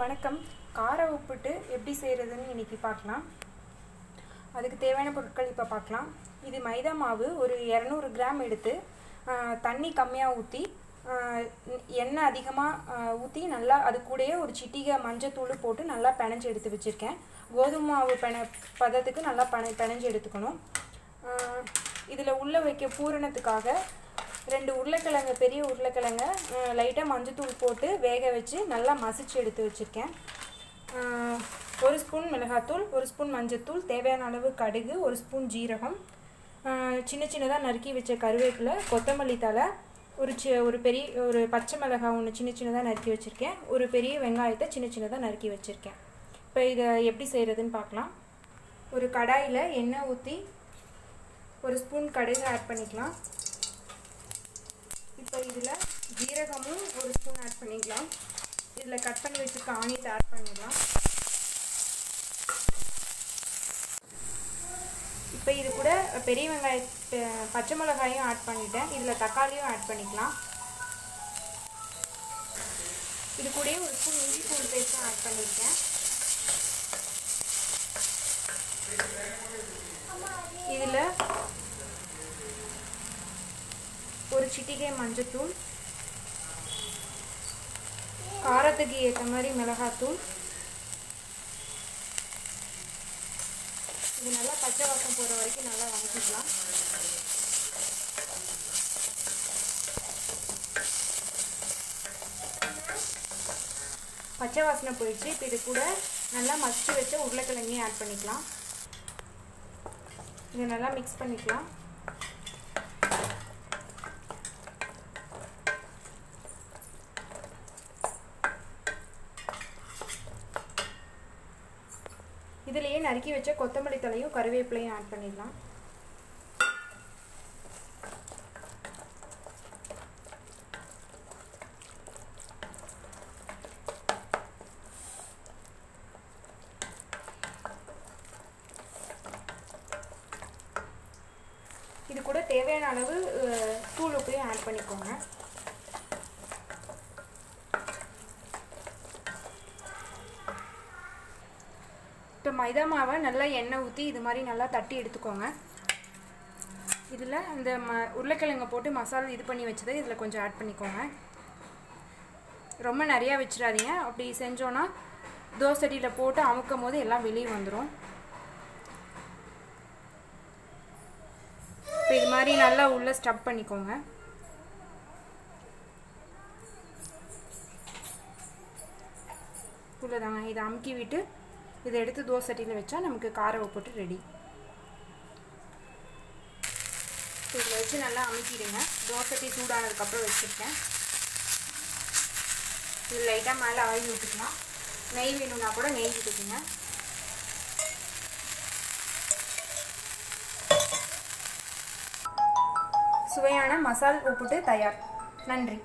வணக்கம். கார உப்புட்டு எப்படி செய்கிறதுன்னு இன்றைக்கி பார்க்கலாம். அதுக்கு தேவையான பொருட்கள் இப்போ பார்க்கலாம். இது மைதா மாவு ஒரு இரநூறு கிராம் எடுத்து தண்ணி கம்மியாக ஊற்றி எண்ணெய் அதிகமாக ஊற்றி நல்லா அது கூடயே ஒரு சிட்டிகை மஞ்சத்தூள் போட்டு நல்லா பிணைஞ்சு எடுத்து வச்சுருக்கேன். கோதுமை மாவு பென பதத்துக்கு நல்லா பனை பிணைஞ்சு எடுத்துக்கணும். இதில் உள்ளே வைக்க பூரணத்துக்காக ரெண்டு உருளைக்கிழங்கு பெரிய உருளைக்கிழங்க லைட்டாக மஞ்சத்தூள் போட்டு வேக வச்சு நல்லா மசிச்சு எடுத்து வச்சுருக்கேன். ஒரு ஸ்பூன் மிளகாத்தூள் ஒரு ஸ்பூன் மஞ்சத்தூள் தேவையான அளவு கடுகு ஒரு ஸ்பூன் ஜீரகம் சின்ன சின்னதாக நறுக்கி வச்ச கருவேப்பிலை கொத்தமல்லி தழை ஒரு சி ஒரு பெரிய ஒரு பச்சை மிளகாய் ஒன்று சின்ன சின்னதாக நறுக்கி வச்சுருக்கேன். ஒரு பெரிய வெங்காயத்தை சின்ன சின்னதாக நறுக்கி வச்சுருக்கேன். இப்போ இதை எப்படி செய்கிறதுன்னு பார்க்கலாம் ஒரு கடாயில் எண்ணெய் ஊற்றி ஒரு ஸ்பூன் கடுகு ஆட் பண்ணிக்கலாம். இப்போ இதில் ஜீரகமும் ஒரு ஸ்பூன் ஆட் பண்ணிக்கலாம். இதில் கட் பண்ணி வச்சுருக்க ஆனியத்தை ஆட் பண்ணிடலாம் இப்போ இது கூட பெரிய வெங்காய பச்சை மிளகாயும் ஆட் பண்ணிட்டேன். இதில் தக்காளியும் ஆட் பண்ணிக்கலாம். இது கூடயே ஒரு ஸ்பூன் இஞ்சி பூண்டு பேஸ்ட்டும் ஆட் பண்ணியிருக்கேன் இதில் சிட்டிகை மஞ்சத்தூள் காரத்துக்கு ஏற்ற மாதிரி மிளகாத்தூள். இது நல்லா பச்சை வாசம் போகிற வரைக்கும் நல்லா வதக்கிக்கலாம். பச்சை வாசனை போயிடுச்சு. இப்போ இது கூட நல்லா மசிச்சு வச்ச உருளைக்கிழங்கையும் ஆட் பண்ணிக்கலாம். இதை நல்லா மிக்ஸ் பண்ணிக்கலாம். இதுலேயே நறுக்கி வச்ச கொத்தமல்லி தலையும் கருவேப்பிலையும் ஆட் பண்ணிடலாம். இது கூட தேவையான அளவு தூள் உப்பையும் ஆட் பண்ணிக்கோங்க. மைதா மாவை நல்லா எண்ணெய் ஊற்றி இது மாதிரி நல்லா தட்டி எடுத்துக்கோங்க. இதில் இந்த ம உருளைக்கிழங்க போட்டு மசாலா இது பண்ணி வச்சதை இதில் கொஞ்சம் ஆட் பண்ணிக்கோங்க. ரொம்ப நிறையா வச்சிடாதீங்க. அப்படி செஞ்சோன்னா தோசடியில் போட்டு அமுக்கும் போது எல்லாம் வெளியே வந்துடும் இப்போ இது மாதிரி நல்லா உள்ளே ஸ்டப் பண்ணிக்கோங்க. உள்ளதாங்க. இதை அமுக்கி விட்டு இதை எடுத்து தோசை சட்டியில் வச்சா நமக்கு கார உப்புட்டு ரெடி இதில் வச்சு நல்லா அமுக்கிடுங்க. தோசை சட்டி சூடானதுக்கப்புறம் வச்சுருக்கேன். இது லைட்டாக மேலே ஆயில் விட்டுக்கலாம். நெய் வேணும்னா கூட நெய் விட்டுக்குங்க. சுவையான மசால் உப்புட்டு தயார். நன்றி.